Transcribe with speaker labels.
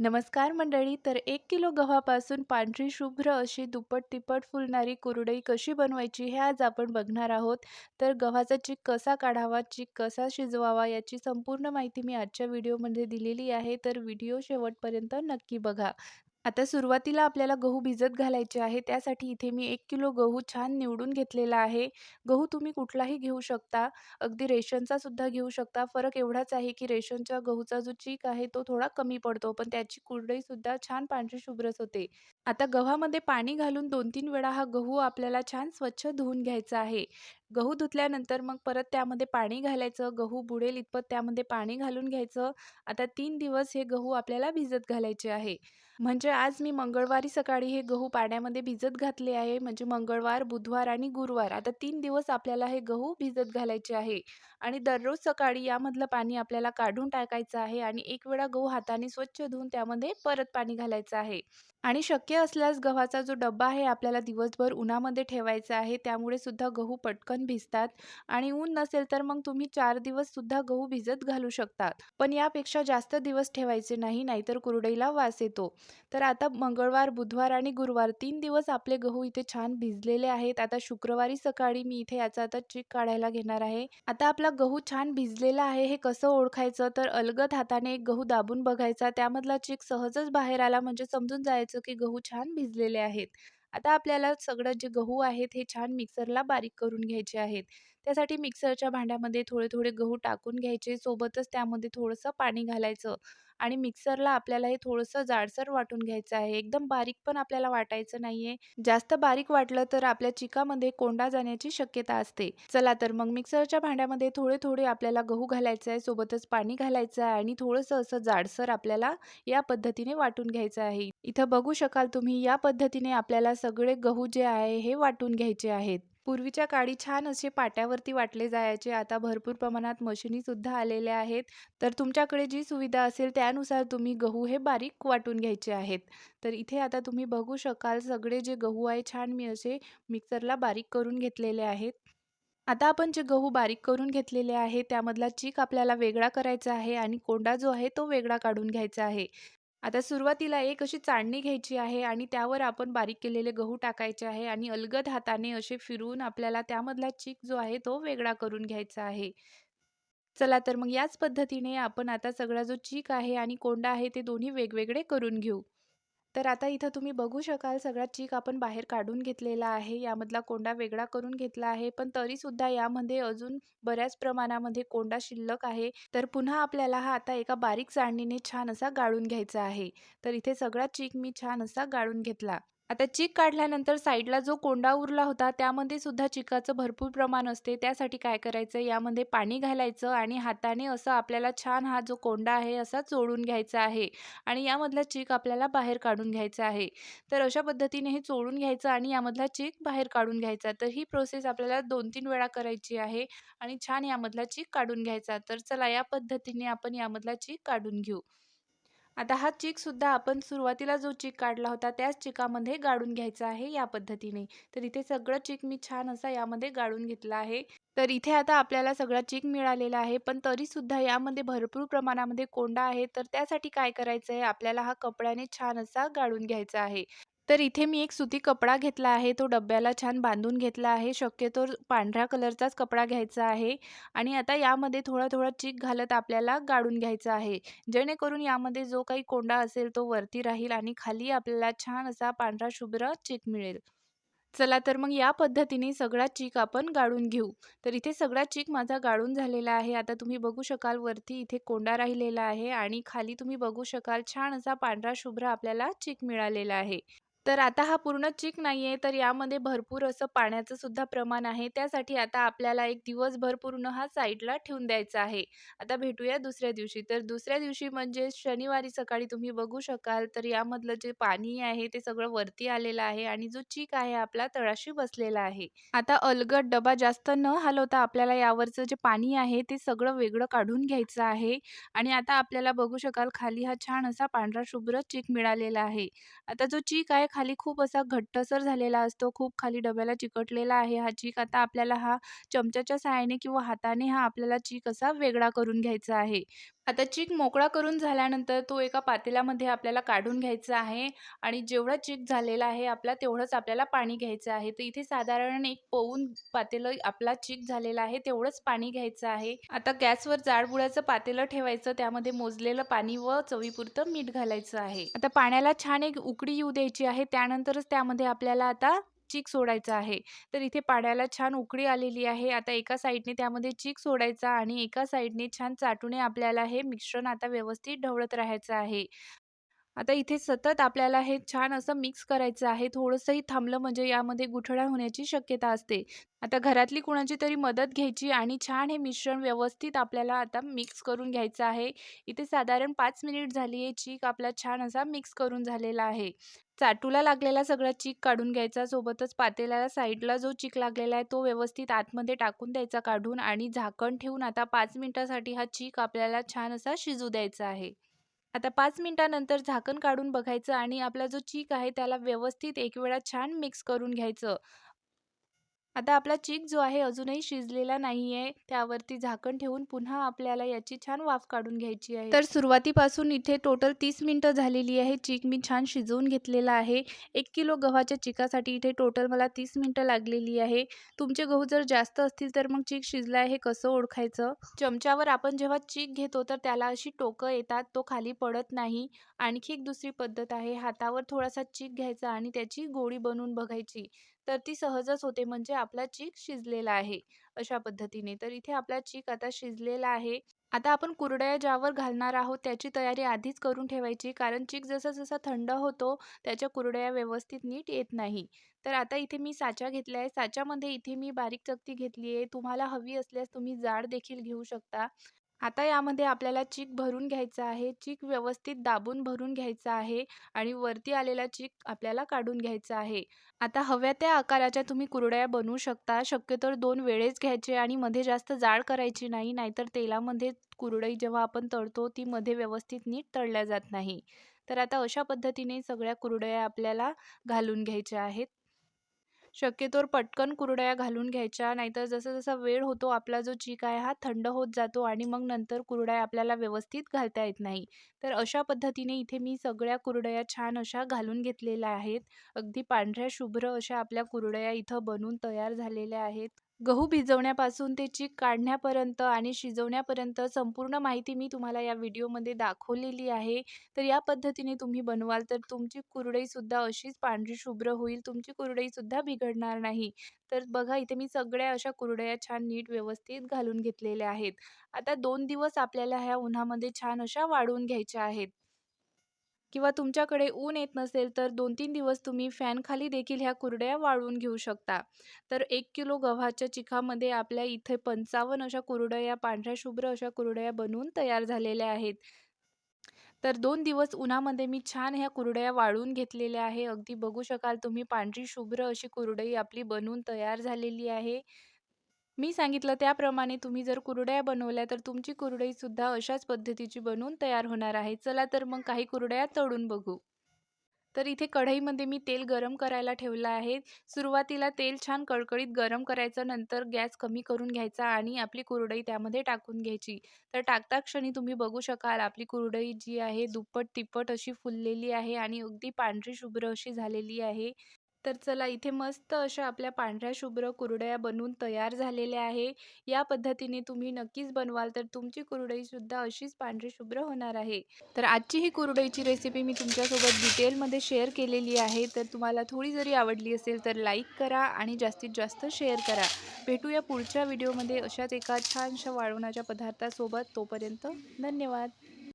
Speaker 1: नमस्कार मंडळी. तर एक किलो गव्हापासून पांढरी शुभ्र अशी दुप्पट-तिप्पट फुलणारी कुरडई कशी बनवायची हे आज आपण बघणार आहोत. तर गव्हाचा चीक कसा काढावा, चीक कसा शिजवावा याची संपूर्ण माहिती मी आजच्या व्हिडिओमध्ये दिलेली आहे. तर व्हिडिओ शेवटपर्यंत नक्की बघा. आता सुरुवातीला आपल्याला गहू भिजत घालायचे आहे. त्यासाठी इथे मी 1 किलो गहू छान निवडून घेतलेला आहे. गहू तुम्ही कुठलाही घेऊ शकता. अगदी रेशनचा सुद्धा घेऊ शकता. फरक एवढाच आहे की रेशनच्या गहूचा जो चीक आहे तो थोडा कमी पडतो, पण त्याची कुरडईसुद्धा छान पांढरी शुभ्रच होते. आता गव्हामध्ये पाणी घालून 2-3 वेळा हा गहू आपल्याला छान स्वच्छ धुवून घ्यायचा आहे. गहू धुतल्यानंतर मग परत त्यामध्ये पाणी घालायचं. गहू बुडेल इतपत त्यामध्ये पाणी घालून घ्यायचं. आता तीन दिवस हे गहू आपल्याला भिजत घालायचे आहे. म्हणजे आज मी मंगळवारी सकाळी हे गहू पाण्यामध्ये भिजत घातले आहे. म्हणजे मंगळवार, बुधवार आणि गुरुवार आता तीन दिवस आपल्याला हे गहू भिजत घालायचे आहे. आणि दररोज सकाळी यामधलं पाणी आपल्याला काढून टाकायचं आहे आणि एक वेळा गहू हाताने स्वच्छ धुवून त्यामध्ये परत पाणी घालायचं आहे. आणि शक्य असल्यास गव्हाचा जो डब्बा आहे आपल्याला दिवसभर उन्हामध्ये ठेवायचा आहे. त्यामुळे सुद्धा गहू पटकन भिजतात आणि ऊन नसेल तर मग तुम्ही चार दिवस सुद्धा गहू भिजत घालू शकता. पण यापेक्षा जास्त दिवस ठेवायचे नाही, नाहीतर कुरडईला वास येतो. तर आता मंगळवार, बुधवार आणि गुरुवार तीन दिवस आपले गहू इथे छान भिजलेले आहेत. आता शुक्रवारी सकाळी मी इथे याचा आता चीक काढायला घेणार आहे. आता आपला गहू छान भिजलेला आहे हे कसं ओळखायचं तर अलगद हाताने एक गहू दाबून बघायचा. त्यामधला चीक सहजच बाहेर आला म्हणजे समजून जायचं की गहू छान भिजलेले आहेत. आता आपल्याला सगळं जे गहू आहेत हे छान मिक्सरला बारीक करून घ्यायचे आहेत. त्यासाठी मिक्सरच्या भांड्यामध्ये थोडे-थोडे गहू टाकून घ्यायचे. सोबतच त्यामध्ये थोडंसं पाणी घालायचं आणि मिक्सरला आपल्याला हे थोडंसं जाडसर वाटून घ्यायचं आहे. एकदम बारीक पण आपल्याला वाटायचं नाहीये. जास्त बारीक वाटलं तर आपल्या चिकामध्ये कोंडा जाण्याची शक्यता असते. चला तर मग मिक्सरच्या भांड्यामध्ये थोडे-थोडे आपल्याला गहू घालायचं आहे. सोबतच पाणी घालायचं आहे आणि थोडंसं असं जाडसर आपल्याला या पद्धतीने वाटून घ्यायचं आहे. इथं बघू शकाल तुम्ही या पद्धतीने आपल्याला सगळे गहू जे आहे हे वाटून घ्यायचे आहेत. पूर्वीच्या काळी छान असे पाट्यावरती वाटले जायचे. आता भरपूर प्रमाणात मशिनीसुद्धा आलेल्या आहेत. तर तुमच्याकडे जी सुविधा असेल त्यानुसार तुम्ही गहू हे बारीक वाटून घ्यायचे आहेत. तर इथे आता तुम्ही बघू शकाल सगळे जे गहू आहे छान मी असे मिक्सरला बारीक करून घेतलेले आहेत. आता आपण जे गहू बारीक करून घेतलेले आहे त्यामधला चीक आपल्याला वेगळा करायचा आहे आणि कोंडा जो आहे तो वेगळा काढून घ्यायचा आहे. आता सुरुवातीला एक अशी चाळणी घ्यायची आहे आणि त्यावर आपण बारीक केलेले गहू टाकायचे आहे आणि अलगद हाताने असे फिरवून आपल्याला त्यामधला चीक जो आहे तो वेगळा करून घ्यायचा आहे. चला तर मग याच पद्धतीने आपण आता सगळा जो चीक आहे आणि कोंडा आहे ते दोन्ही वेगवेगळे करून घेऊ. तर आता इथं तुम्ही बघू शकाल सगळा चीक आपण बाहेर काढून घेतलेला आहे. यामधला कोंडा वेगळा करून घेतला आहे. पण तरीसुद्धा यामध्ये अजून बऱ्याच प्रमाणामध्ये कोंडा शिल्लक आहे. तर पुन्हा आपल्याला हा आता एका बारीक चाळणीने छान असा गाळून घ्यायचा आहे. तर इथे सगळा चीक मी छान असा गाळून घेतला. आता चीक काढल्यानंतर साईडला जो कोंडा उरला होता त्यामध्ये सुद्धा चिकाचं भरपूर प्रमाण असते. त्यासाठी काय करायचं यामध्ये पाणी घालायचं आणि हाताने असं आपल्याला छान हा जो कोंडा आहे असा चोळून घ्यायचा आहे आणि यामधला चीक आपल्याला बाहेर काढून घ्यायचा आहे. तर अशा पद्धतीने हे चोळून घ्यायचं आणि यामधला चीक बाहेर काढून घ्यायचा. तर ही प्रोसेस आपल्याला 2-3 वेळा करायची आहे आणि छान यामधला चीक काढून घ्यायचा. तर चला या पद्धतीने आपण यामधला चीक काढून घेऊ. आता हा चिकसुद्धा आपण सुरुवातीला जो चीक काढला होता त्याच चिकामध्ये गाळून घ्यायचा आहे या पद्धतीने. तर इथे सगळं चिक मी छान असा यामध्ये गाळून घेतला आहे. तर इथे आता आपल्याला सगळा चिक मिळालेला आहे. पण तरीसुद्धा यामध्ये भरपूर प्रमाणामध्ये कोंडा आहे. तर त्यासाठी काय करायचं आहे आपल्याला हा कपड्याने छान असा गाळून घ्यायचा आहे. तर इथे मी एक सुती कपडा घेतला आहे. तो डब्याला छान बांधून घेतला आहे. शक्यतो पांढऱ्या कलरचाच कपडा घ्यायचा आहे आणि आता यामध्ये थोडा-थोडा चीक घालत आपल्याला गाळून घ्यायचा आहे. जेणेकरून यामध्ये जो काही कोंडा असेल तो वरती राहील आणि खाली आपल्याला छान असा पांढरा शुभ्र चीक मिळेल. चला तर मग या पद्धतीने सगळा चीक आपण गाळून घेऊ. तर इथे सगळा चीक माझा गाळून झालेला आहे. आता तुम्ही बघू शकाल वरती इथे कोंडा राहिलेला आहे आणि खाली तुम्ही बघू शकाल छान असा पांढरा शुभ्र आपल्याला चीक मिळालेला आहे. तर आता हा पूर्ण चीक नाहीये तर यामध्ये भरपूर असं पाण्याचं सुद्धा प्रमाण आहे. त्यासाठी आता आपल्याला एक दिवसभर पूर्ण हा साईडला ठेवून द्यायचा आहे. आता भेटूया दुसऱ्या दिवशी. तर दुसऱ्या दिवशी म्हणजे शनिवारी सकाळी तुम्ही बघू शकाल तर यामधलं जे पाणी आहे ते सगळं वरती आलेलं आहे आणि जो चीक आहे आपला तळाशी बसलेला आहे. आता अलगद डबा जास्त न हलवता आपल्याला यावरचं जे पाणी आहे ते सगळं वेगळं काढून घ्यायचं आहे आणि आता आपल्याला बघू शकाल खाली हा छान असा पांढरा शुभ्र चीक मिळालेला आहे. आता जो चीक आहे खाली खूप असा घट्टसर झालेला असतो. खूप खाली डब्याला चिकटलेला आहे हा चीक. आता आपल्याला हा चमच्याच्या सहाय्याने किंवा हाताने हा आपल्याला चीक असा वेगळा करून घ्यायचा आहे. आता चीक मोकळा करून झाल्यानंतर तो एका पातेल्यामध्ये आपल्याला काढून घ्यायचा आहे आणि जेवढा चीक झालेला आहे आपला तेवढंच आपल्याला पाणी घ्यायचं आहे. तर इथे साधारण एक पौन पातेलं आपला चीक झालेला आहे तेवढंच पाणी घ्यायचं आहे. आता गॅसवर जाडबुडाचं पातेलं ठेवायचं त्यामध्ये मोजलेलं पाणी व चवीपुरतं मीठ घालायचं आहे. आता पाण्याला छान एक उकडी येऊ द्यायची आहे त्यानंतरच त्यामध्ये आपल्याला आता चीक सोडायचा आहे. तर इथे पाण्याला छान उकळी आलेली आहे. आता एका साईडने त्यामध्ये चीक सोडायचा आणि एका साईडने छान चाटूने आपल्याला हे मिश्रण आता व्यवस्थित ढवळत राहायचं आहे. आता इथे सतत आपल्याला हे छान असं मिक्स करायचं आहे. थोडंसंही थांबलं म्हणजे यामध्ये गुठळा होण्याची शक्यता असते. आता घरातली कुणाची तरी मदत घ्यायची आणि छान हे मिश्रण व्यवस्थित आपल्याला आता मिक्स करून घ्यायचं आहे. इथे साधारण पाच मिनिट झाली आहे. चीक आपला छान असा मिक्स करून झालेला आहे. चाटूला लागलेला सगळा चीक काढून घ्यायचा. सोबतच पातेल्याला साईडला जो चीक लागलेला आहे तो व्यवस्थित आतमध्ये टाकून द्यायचा काढून आणि झाकण ठेवून आता पाच मिनिटासाठी हा चीक आपल्याला छान असा शिजू द्यायचा आहे. आता 5 मिनिटानंतर झाकण काढून बघायचं आणि आपला जो चीक आहे त्याला व्यवस्थित एक वेळा छान मिक्स करून घ्यायचं. आता आपला चीक जो आहे अजूनही शिजलेला नाहीये. त्यावरती झाकण ठेवून पुन्हा आपल्याला याची छान वाफ काढून घ्यायची आहे. तर सुरुवातीपासून इथे टोटल तीस मिनटं झालेली आहे. चीक मी छान शिजवून घेतलेला आहे. एक किलो गव्हाच्या चिकासाठी इथे टोटल मला तीस मिनटं लागलेली आहे. तुमचे गहू जर जास्त असतील तर मग चीक शिजला आहे हे कसं ओळखायचं? चमच्यावर आपण जेव्हा चीक घेतो तर त्याला अशी टोकं येतात. तो खाली पडत नाही. आणखी एक दुसरी पद्धत आहे. हातावर थोडासा चीक घ्यायचा आणि त्याची गोळी बनवून बघायची. तर ती सहजच होते म्हणजे आपला चीक शिजलेला आहे. अशा पद्धतीने. तर इथे आपला चीक आता शिजलेला आहे. आता आपण कुरडया ज्यावर घालणार आहोत त्याची तयारी आधीच करून ठेवायची. कारण चीक जसा-जसा थंड होतो त्याच्या कुरडया व्यवस्थित नीट येत नाही. तर आता इथे मी साचा घेतला आहे. साच्यामध्ये इथे मी बारीक चकती घेतली आहे. तुम्हाला हवी असल्यास तुम्ही जाड देखील घेऊ शकता. आता यामध्ये आपल्याला चीक भरून घ्यायचा आहे. चीक व्यवस्थित दाबून भरून घ्यायचा आहे आणि वरती आलेला चीक आपल्याला काढून घ्यायचा आहे. आता हव्या त्या आकाराच्या तुम्ही कुरड्या बनवू शकता. शक्यतोवर दोन वेळेस घ्यायचे आणि मध्ये जास्त जाड करायची नाही. नाहीतर तेलामध्ये कुरडई जेव्हा आपण तळतो ती मध्ये व्यवस्थित नीट तळल्या जात नाही. तर आता अशा पद्धतीने सगळ्या कुरडया आपल्याला घालून घ्यायच्या आहेत. शक्यतोवर पटकन कुरडया घालून घ्यायच्या. नाहीतर जसा-जसा वेळ होतो आपला जो चीक आहे हा थंड होत जातो आणि मग नंतर कुरडया आपल्याला व्यवस्थित घालता येत नाही. तर अशा पद्धतीने इथे मी सगळ्या कुरडया छान अशा घालून घेतलेल्या आहेत. अगदी पांढऱ्या शुभ्र अशा आपल्या कुरडया इथं बनून तयार झालेल्या आहेत. गहू भिजवण्यापासून ते चीक काढण्यापर्यंत आणि शिजवण्यापर्यंत संपूर्ण माहिती मी तुम्हाला या व्हिडिओमध्ये दाखवलेली आहे. तर या पद्धतीने तुम्ही बनवाल तर तुमची कुरडईसुद्धा अशीच पांढरी शुभ्र होईल. तुमची कुरडईसुद्धा बिघडणार नाही. तर बघा इथे मी सगळ्या अशा कुरडया छान नीट व्यवस्थित घालून घेतलेल्या आहेत. आता दोन दिवस आपल्याला ह्या उन्हामध्ये छान अशा वाढवून घ्यायच्या आहेत. किंवा तुमच्याकडे ऊन येत नसेल तर 2-3 दिवस तुम्ही फॅनखाली देखील ह्या कुरड्या वाळवून घेऊ शकता. तर एक किलो गव्हाच्या चिखामध्ये आपल्या इथे 55 अशा कुरडया पांढऱ्या शुभ्र अशा कुरडया बनवून तयार झालेल्या आहेत. तर दोन दिवस उन्हामध्ये मी छान ह्या कुरडया वाळवून घेतलेल्या आहे. अगदी बघू शकाल तुम्ही पांढरी शुभ्र अशी कुरडई आपली बनवून तयार झालेली आहे. मी सांगितलं त्याप्रमाणे तुम्ही जर कुरडया बनवल्या तर तुमची कुरडईसुद्धा अशाच पद्धतीची बनवून तयार होणार आहे. चला तर मग काही कुरडया तळून बघू. तर इथे कढईमध्ये मी तेल गरम करायला ठेवलं आहे. सुरुवातीला तेल छान कळकळीत गरम करायचं. नंतर गॅस कमी करून घ्यायचा आणि आपली कुरडई त्यामध्ये टाकून घ्यायची. तर टाकता क्षणी तुम्ही बघू शकाल आपली कुरडई जी आहे दुप्पट-तिप्पट अशी फुललेली आहे आणि अगदी पांढरी शुभ्र अशी झालेली आहे. तर चला इथे मस्त अशा आपल्या पांढऱ्या शुभ्र कुरडया बनवून तयार झालेल्या आहे. या पद्धतीने तुम्ही नक्कीच बनवाल तर तुमची कुरडईसुद्धा अशीच पांढरी शुभ्र होणार आहे. तर आजची ही कुरडईची रेसिपी मी तुमच्यासोबत डिटेलमध्ये शेअर केलेली आहे. तर तुम्हाला थोडी जरी आवडली असेल तर लाईक करा आणि जास्तीत जास्त शेअर करा. भेटूया पुढच्या व्हिडिओमध्ये अशाच एका छानशा वाळवणाच्या पदार्थासोबत. तोपर्यंत धन्यवाद.